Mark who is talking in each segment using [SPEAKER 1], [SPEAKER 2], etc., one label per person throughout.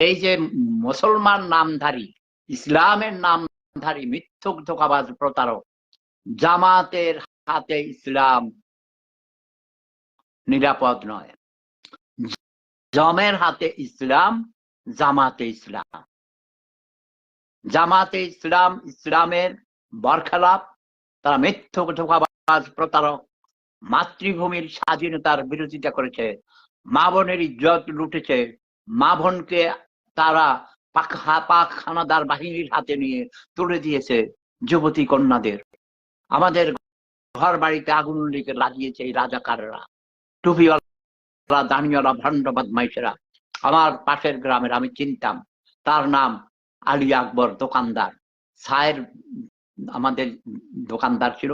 [SPEAKER 1] এই যে মুসলমান নামধারী, ইসলামের নামধারী মিথ্যুক ধোকাবাজ প্রতারক, জামাতের হাতে ইসলাম নিরাপদ নয়। জমের হাতে ইসলাম, জামাতে ইসলাম। জামাতে ইসলাম, ইসলামের বরখালাপ, তারা মিথ্যুক ধোকাবাজ প্রতারক, মাতৃভূমির স্বাধীনতার বিরোধিতা করেছে মা বোনের ইজ্জত লুটেছে মা বোনকে তারা পাক খানাদার বাহিনীর হাতে নিয়ে তুলে দিয়েছে যুবতী কন্যাদের। আমাদের ঘর বাড়িতে আগুন লিখে লাগিয়েছে এই রাজাকাররা, টুপিওয়ালা, দানিওয়ালা, ভণ্ড বদমাইশেরা। আমার পাশের গ্রামের আমি চিনতাম, তার নাম আলী আকবর দোকানদার। সায়ের আমাদের দোকানদার ছিল,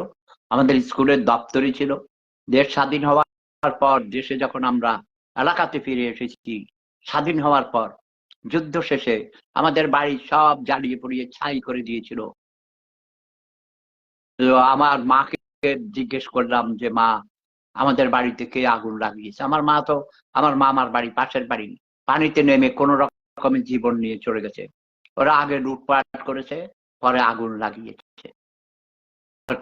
[SPEAKER 1] আমাদের স্কুলের দপ্তরই ছিল। দেশ স্বাধীন হওয়ার পর, দেশে যখন আমরা এলাকাতে ফিরে এসেছি, স্বাধীন হওয়ার পর যুদ্ধ শেষে আমাদের বাড়ি সব জ্বালিয়ে পড়িয়ে ছাই করে দিয়েছিল। আমার মাকে জিজ্ঞেস করলাম যে, মা, আমাদের বাড়িতে কে আগুন লাগিয়েছে? আমার মা তো, আমার মা আমার বাড়ি পাশের বাড়ি। পানিতে নেমে কোন রকমের জীবন নিয়ে চলে গেছে। ওরা আগে লুটপাট করেছে, পরে আগুন লাগিয়েছে।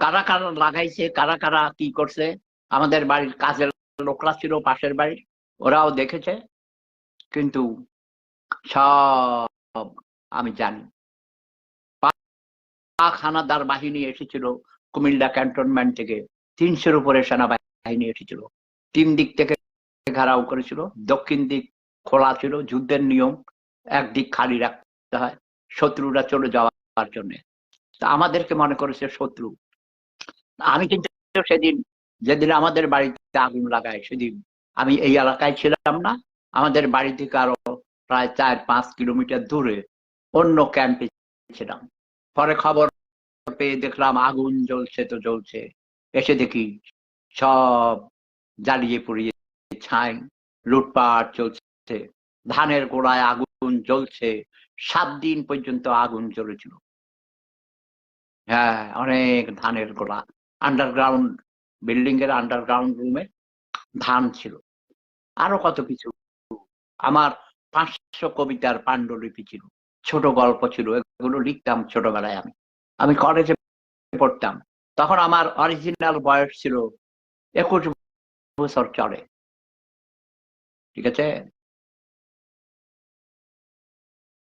[SPEAKER 1] কারা কারা লাগাইছে, কারা কারা কি করছে, আমাদের বাড়ির কাজের লোকরা ছিল পাশের বাড়ির ওরাও দেখেছে। কিন্তু সব আমি জানি। পাক হানাদার বাহিনী এসেছিল কুমিল্লা ক্যান্টনমেন্ট থেকে। তিনশোর উপরে সেনাবাহিনী এসেছিল। তিন দিক থেকে ঘেরাও করেছিল। দক্ষিণ দিক খোলা ছিল, যুদ্ধের নিয়ম। একদিক খালি রাখতে হয়, শত্রুরা চলে যাওয়ার জন্য। আমাদেরকে মনে করেছে শত্রু। আমি কিন্তু সেদিন, যেদিন আমাদের বাড়িতে আগুন লাগায়, সেদিন আমি এই এলাকায় ছিলাম না। আমাদের বাড়ি থেকে আরও প্রায় চার পাঁচ কিলোমিটার দূরে অন্য ক্যাম্পে ছিলাম। পরে খবর পেয়ে দেখলাম আগুন জ্বলছে তো জ্বলছে। এসে দেখি সব জ্বালিয়ে পুড়িয়ে ছাই, লুটপাট চলছে। ধানের গোড়ায় আগুন জ্বলছে। সাত দিন পর্যন্ত আগুন জ্বলেছিল। হ্যাঁ অনেক ধানের গোড়া। আন্ডারগ্রাউন্ড বিল্ডিং এর আন্ডারগ্রাউন্ড রুমে ধান ছিল। আরও কত কিছু। আমার পাঁচশো কবিতার পাণ্ডুলিপি ছিল, ছোট গল্প ছিল, এগুলো লিখতাম ছোটবেলায় আমি। আমি কলেজে পড়তাম। তখন আমার অরিজিনাল বয়স ছিল একুশ বছর চলে। ঠিক আছে?